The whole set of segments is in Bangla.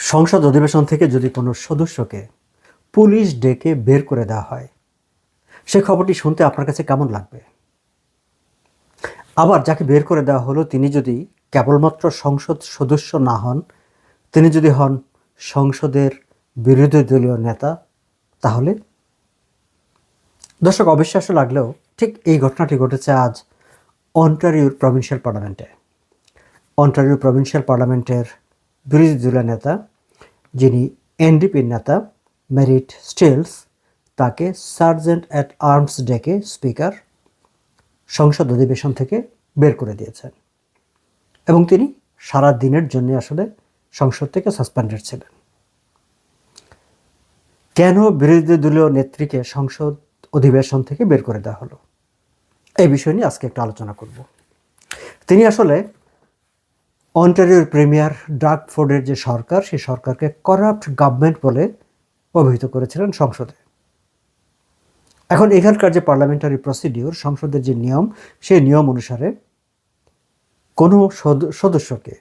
সংসদ অধিবেশন থেকে যদি কোনো সদস্যকে পুলিশ ডেকে বের করে দেওয়া হয়, সে খবরটি শুনতে আপনার কাছে কেমন লাগবে? আবার যাকে বের করে দেওয়া হলো, তিনি যদি কেবলমাত্র সংসদ সদস্য না হন, তিনি যদি হন সংসদের বিরোধী দলীয় নেতা, তাহলে? দর্শক, অবিশ্বাস্য লাগলেও ঠিক এই ঘটনাটি ঘটেছে আজ অন্টারিওর প্রভিন্সিয়াল পার্লামেন্টে। অন্টারিও প্রভিন্সিয়াল পার্লামেন্টের বিরোধী নেতা, যিনি এনডিপির নেতা, মেরিট স্টিলস, তাকে সার্জেন্ট অ্যাট আর্মস ডেকে স্পিকার সংসদ অধিবেশন থেকে বের করে দিয়েছেন। এবং তিনি সারা দিনের জন্য আসলে সংসদ থেকে সাসপেন্ডেড ছিলেন। কেন বিরোধী দলীয় নেত্রীকে সংসদ অধিবেশন থেকে বের করে দেওয়া হলো? এই বিষয় নিয়ে আজকে একটু আলোচনা করব। তিনি আসলে অন্টারিওর প্রিমিয়ার ডাক ফোর্ডের যে সরকার, সেই সরকারকে করাপ্ট গভর্নমেন্ট বলে অভিহিত করেছিলেন সংসদে। এখন এখানকার যে পার্লামেন্টারি প্রসিডিওর, সংসদের যে নিয়ম, সেই নিয়ম অনুসারে কোনো সদ- সদস্যকে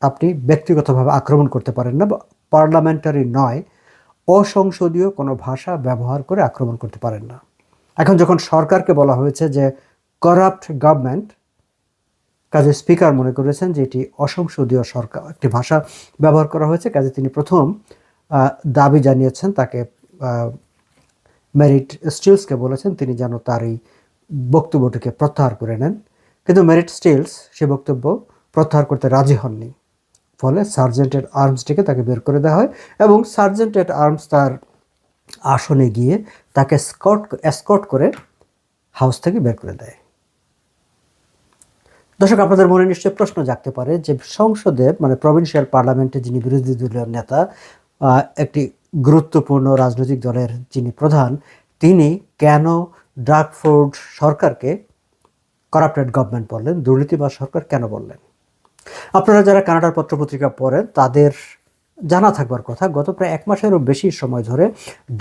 আপনি ব্যক্তিগতভাবে আক্রমণ করতে পারেন না বা পার্লামেন্টারি নয়, অসংসদীয় কোনো ভাষা ব্যবহার করে আক্রমণ করতে পারেন না। এখন যখন সরকারকে বলা হয়েছে যে করাপ্ট গভর্নমেন্ট কাজে স্পিকার মনে করেছেন যে এটি অসংসদীয় সরকার, একটি ভাষা ব্যবহার করা হয়েছে। কাজে তিনি প্রথম দাবি জানিয়েছেন, তাকে মেরিট স্টিলসকে বলেছেন, তিনি যেন তার এই বক্তব্যটিকে প্রত্যাহার করে নেন। কিন্তু মেরিট স্টিলস সে বক্তব্য প্রত্যাহার করতে রাজি হননি। ফলে সার্জেন্টের আর্মসটিকে তাকে বের করে দেওয়া হয় এবং সার্জেন্টের আর্মস তার আসনে গিয়ে তাকে স্কট এসকট করে হাউস থেকে বের করে দেয়। দর্শক, আপনাদের মনে নিশ্চয়ই প্রশ্ন জাগতে পারে যে সংসদে মানে প্রভিন্সিয়াল পার্লামেন্টে যিনি বিরোধী দলীয় নেতা একটি গুরুত্বপূর্ণ রাজনৈতিক দলের যিনি প্রধান, তিনি কেন ড্রাগফোর্ড সরকারকে করাপ্টেড গভর্নমেন্ট বললেন, দুর্নীতিবাজ সরকার কেন বললেন? আপনারা যারা কানাডার পত্রপত্রিকা পড়েন, তাদের জানা থাকবার কথা, গত প্রায় এক মাসেরও বেশি সময় ধরে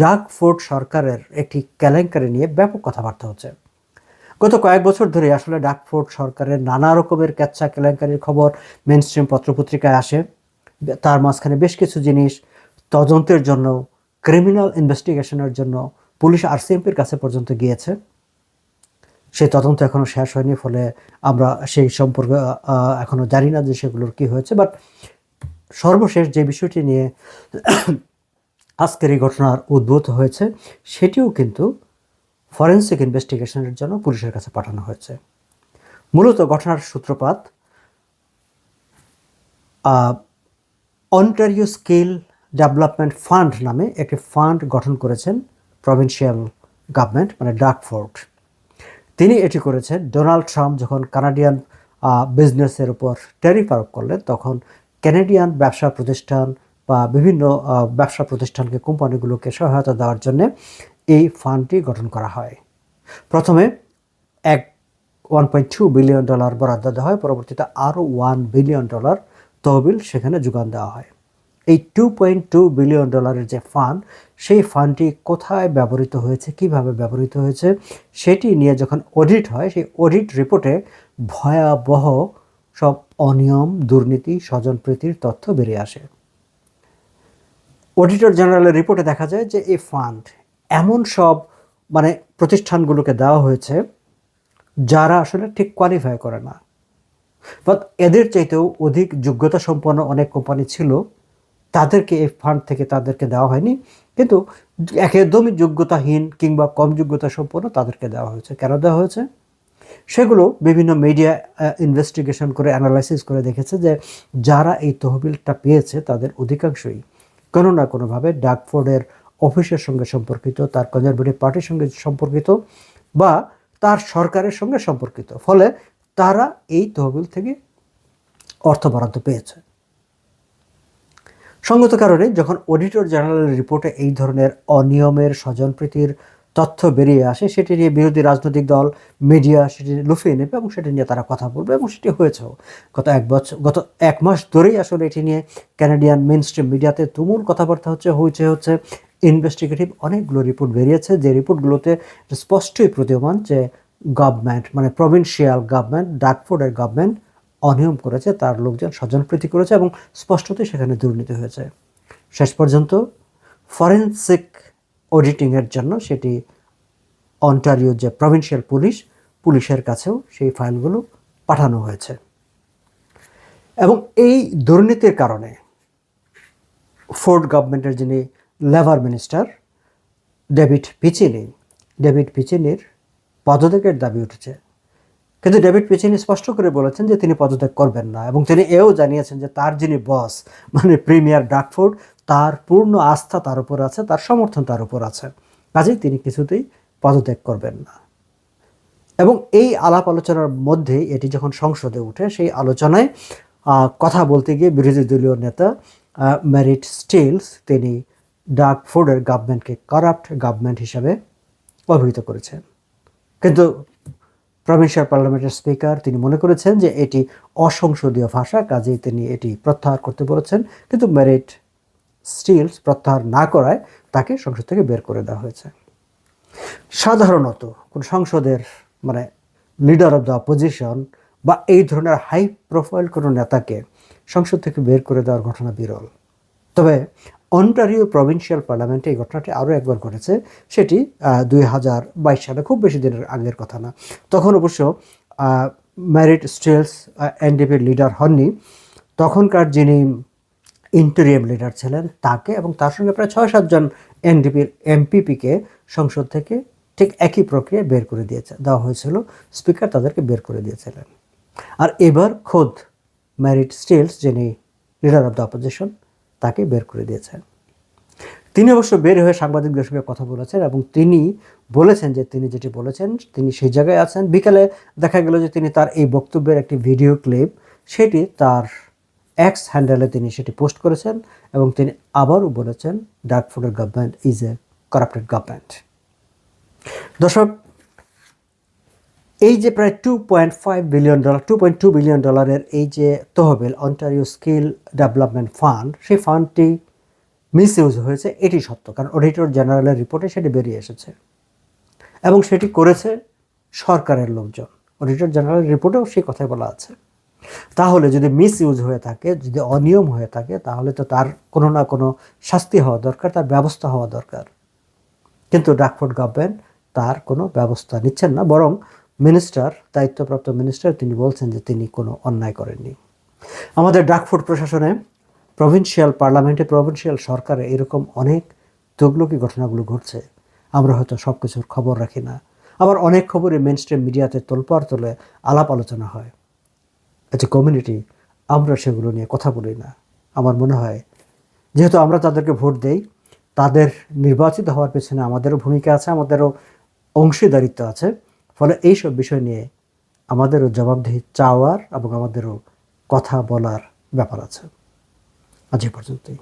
ডাক ফোর্ড সরকারের একটি কেলেঙ্কারি নিয়ে ব্যাপক কথাবার্তা হচ্ছে। গত কয়েক বছর ধরে আসলে ডাকফোর্ড সরকারের নানা রকমের ক্যাচ্ছা কেলেঙ্কারির খবর মেন স্ট্রিম পত্রপত্রিকায় আসে। তার মাঝখানে বেশ কিছু জিনিস তদন্তের জন্য ক্রিমিনাল ইনভেস্টিগেশনের জন্য পুলিশ আরসিএমপির কাছে পর্যন্ত গিয়েছে। সেই তদন্ত এখনও শেষ হয়নি ফলে আমরা সেই সম্পর্কে আহ, এখনও জানি না যে সেগুলোর কী হয়েছে। বাট সর্বশেষ যে বিষয়টি নিয়ে আজকের এই ঘটনার উদ্ভূত হয়েছে সেটিও কিন্তু ফরেন্সিক ইনভেস্টিগেশনের জন্য পুলিশের কাছে পাঠানো হয়েছে। মূলত ঘটনার সূত্রপাত অন্টারিও স্কিল ডেভেলপমেন্ট ফান্ড নামে একটি ফান্ড গঠন করেছেন প্রভিন্সিয়াল গভর্নমেন্ট মানে ডাকফোর্ড তিনি এটি করেছেন। ডোনাল্ড ট্রাম্প যখন কানাডিয়ান বিজনেসের উপর ট্যারিফ আরোপ করলেন, তখন ক্যানাডিয়ান ব্যবসা প্রতিষ্ঠান বা বিভিন্ন ব্যবসা প্রতিষ্ঠানকে, কোম্পানিগুলোকে সহায়তা দেওয়ার জন্য এই ফান্ডটি গঠন করা হয়। প্রথমে এক one point two billion dollar বরাদ্দ দেওয়া হয়, পরবর্তীতে আরও ওয়ান বিলিয়ন ডলার তহবিল সেখানে যোগান দেওয়া হয়। এই টু পয়েন্ট টু বিলিয়ন ডলারের যে ফান্ড, সেই ফান্ডটি কোথায় ব্যবহৃত হয়েছে, কীভাবে ব্যবহৃত হয়েছে, সেটি নিয়ে যখন অডিট হয়, সেই অডিট রিপোর্টে ভয়াবহ সব অনিয়ম, দুর্নীতি, স্বজনপ্রীতির তথ্য বেরিয়ে আসে। অডিটর জেনারেলের রিপোর্টে দেখা যায় যে এই ফান্ড এমন সব মানে প্রতিষ্ঠানগুলোকে দেওয়া হয়েছে যারা আসলে ঠিক কোয়ালিফাই করে না। বাট এদের চাইতেও অধিক যোগ্যতা সম্পন্ন অনেক কোম্পানি ছিল, তাদেরকে এই ফান্ড থেকে তাদেরকে দেওয়া হয়নি। কিন্তু একদমই যোগ্যতাহীন কিংবা কম যোগ্যতা সম্পন্ন তাদেরকে দেওয়া হয়েছে। কেন দেওয়া হয়েছে? সেগুলো বিভিন্ন মিডিয়া ইনভেস্টিগেশন করে অ্যানালাইসিস করে দেখেছে যে যারা এই তহবিলটা পেয়েছে তাদের অধিকাংশই কোনো না কোনোভাবে ডাকফোর্ডের অফিসের সঙ্গে সম্পর্কিত, তার কনজারভেটিভ পার্টির সঙ্গে সম্পর্কিত বা তার সরকারের সঙ্গে সম্পর্কিত। ফলে তারা এই তহবিল থেকে অর্থ বরাদ্দ পেয়েছে। সঙ্গত কারণে যখন অডিটর জেনারেলের রিপোর্টে এই ধরনের অনিয়মের স্বজনপ্রীতির তথ্য বেরিয়ে আসে, সেটি নিয়ে বিরোধী রাজনৈতিক দল মিডিয়া সেটি লুফিয়ে নেবে এবং সেটি নিয়ে তারা কথা বলবে এবং সেটি হয়েছেও। গত এক বছর, গত এক মাস ধরেই আসলে এটি নিয়ে ক্যানাডিয়ান মেন স্ট্রিম মিডিয়াতে তুমুল কথাবার্তা হচ্ছে হয়েছে হচ্ছে। ইনভেস্টিগেটিভ অনেকগুলো রিপোর্ট বেরিয়েছে, যে রিপোর্টগুলোতে স্পষ্টই প্রতীয়মান যে গভর্নমেন্ট মানে প্রভিন্সিয়াল গভর্নমেন্ট ডাকফোর্ডের গভর্নমেন্ট অনিয়ম করেছে, তার লোকজন স্বজনপ্রীতি করেছে এবং স্পষ্টতই সেখানে দুর্নীতি হয়েছে। শেষ পর্যন্ত ফরেন্সিক অডিটিংয়ের জন্য সেটি অন্টারিও যে প্রভিন্সিয়াল পুলিশ পুলিশের কাছেও সেই ফাইলগুলো পাঠানো হয়েছে। এবং এই দুর্নীতির কারণে ফোর্ড গভর্নমেন্টের যিনি labour minister David Piccini David পিচিনির পদত্যাগের দাবি উঠেছে। কিন্তু ডেভিড পিচিনি স্পষ্ট করে বলেছেন যে তিনি পদত্যাগ করবেন না এবং তিনি এও জানিয়েছেন যে তার যিনি বস মানে প্রিমিয়ার ডাকফোর্ড তার পূর্ণ আস্থা তার উপর আছে, তার সমর্থন তার উপর আছে। কাজেই তিনি কিছুতেই পদত্যাগ করবেন না। এবং এই আলাপ আলোচনার মধ্যে এটি যখন সংসদে উঠে, সেই আলোচনায় কথা বলতে গিয়ে বিরোধী দলীয় নেতা ম্যারিট স্টিলস তিনি ডাক ফোর্ডের গভর্নমেন্টকে কারাপ্ট গভর্নমেন্ট হিসাবে অভিহিত করেছেন। কিন্তু প্রভিন্সিয়াল পার্লামেন্টের স্পিকার তিনি মনে করেছেন যে এটি অসংসদীয় ভাষা, কাজেই তিনি এটি প্রত্যাহার করতে বলেছেন। কিন্তু ম্যারিট স্টিলস প্রত্যাহার না করায় তাকে সংসদ থেকে বের করে দেওয়া হয়েছে। সাধারণত কোন সংসদের মানে লিডার অফ দ্য অপোজিশন বা এই ধরনের হাই প্রোফাইল কোনো নেতাকে সংসদ থেকে বের করে দেওয়ার ঘটনা বিরল। তবে অন্টারিও প্রভিন্সিয়াল পার্লামেন্টে এই ঘটনাটি আরও একবার ঘটেছে, সেটি দুই হাজার বাইশ সালে খুব বেশি দিনের আগের কথা না। তখন অবশ্য ম্যারিট স্টেলস এনডিপির লিডার হননি। তখনকার যিনি ইন্টেরিয়াম লিডার ছিলেন তাকে এবং তার সঙ্গে প্রায় ছয় সাতজন এনডিপির এমপিপিকে সংসদ থেকে ঠিক একই প্রক্রিয়ায় বের করে দিয়েছে, দেওয়া হয়েছিল। স্পিকার তাদেরকে বের করে দিয়েছিলেন। আর এবার খোদ ম্যারিট স্টিলস, যিনি লিডার অফ দ্য অপোজিশন, তাকে বের করে দিয়েছেন তিনি অবশ্য বের হয়ে সাংবাদিকদের সঙ্গে কথা বলেছেন এবং তিনি বলেছেন যে তিনি যেটি বলেছেন, তিনি সেই জায়গায় আছেন। বিকালে দেখা গেল যে তিনি তার এই বক্তব্যের একটি ভিডিও ক্লিপ, সেটি তার এক্স হ্যান্ডেলে তিনি সেটি পোস্ট করেছেন এবং তিনি আবারও বলেছেন ডার্কফোর্ডের government is a corrupted government দর্শক, এই যে প্রায় two point five billion dollar two point two billion ডলারের এই যে তহবিল অন্টারিও স্কিল ডেভেলপমেন্ট ফান্ড সেই ফান্ডটি মিস ইউজ হয়েছে, এটি সত্য, কারণ অডিটর জেনারেলের রিপোর্টে সেটি বেরিয়ে এসেছে। এবং সেটি করেছে সরকারের লোকজন। অডিটর জেনারেল রিপোর্টেও সেই কথাই বলা আছে। তাহলে যদি মিস ইউজ হয়ে থাকে, যদি অনিয়ম হয়ে থাকে, তাহলে তো তার কোনো না কোনো শাস্তি হওয়া দরকার, তার ব্যবস্থা হওয়া দরকার। কিন্তু ডাকফোর্ড গভর্নমেন্ট তার কোনো ব্যবস্থা নিচ্ছেন না, বরং মিনিস্টার দায়িত্বপ্রাপ্ত মিনিস্টার তিনি বলছেন যে তিনি কোনো অন্যায় করেননি। আমাদের ডাকফোর্ড প্রশাসনে প্রভিন্সিয়াল পার্লামেন্টে প্রভিন্সিয়াল সরকারে এরকম অনেক তগলকি ঘটনাগুলো ঘটছে। আমরা হয়তো সব কিছুর খবর রাখি না। আবার অনেক খবরই মেন স্ট্রিম মিডিয়াতে তোলপাড় তোলে আলাপ আলোচনা হয়। এজ এ কমিউনিটি আমরা সেগুলো নিয়ে কথা বলি না। আমার মনে হয়, যেহেতু আমরা তাদেরকে ভোট দেই, তাদের নির্বাচিত হওয়ার পেছনে আমাদেরও ভূমিকা আছে, আমাদেরও অংশীদারিত্ব আছে। ফলে এইসব বিষয় নিয়ে আমাদেরও জবাবদিহি চাওয়ার এবং আমাদেরও কথা বলার ব্যাপার আছে। আজ এ পর্যন্তই।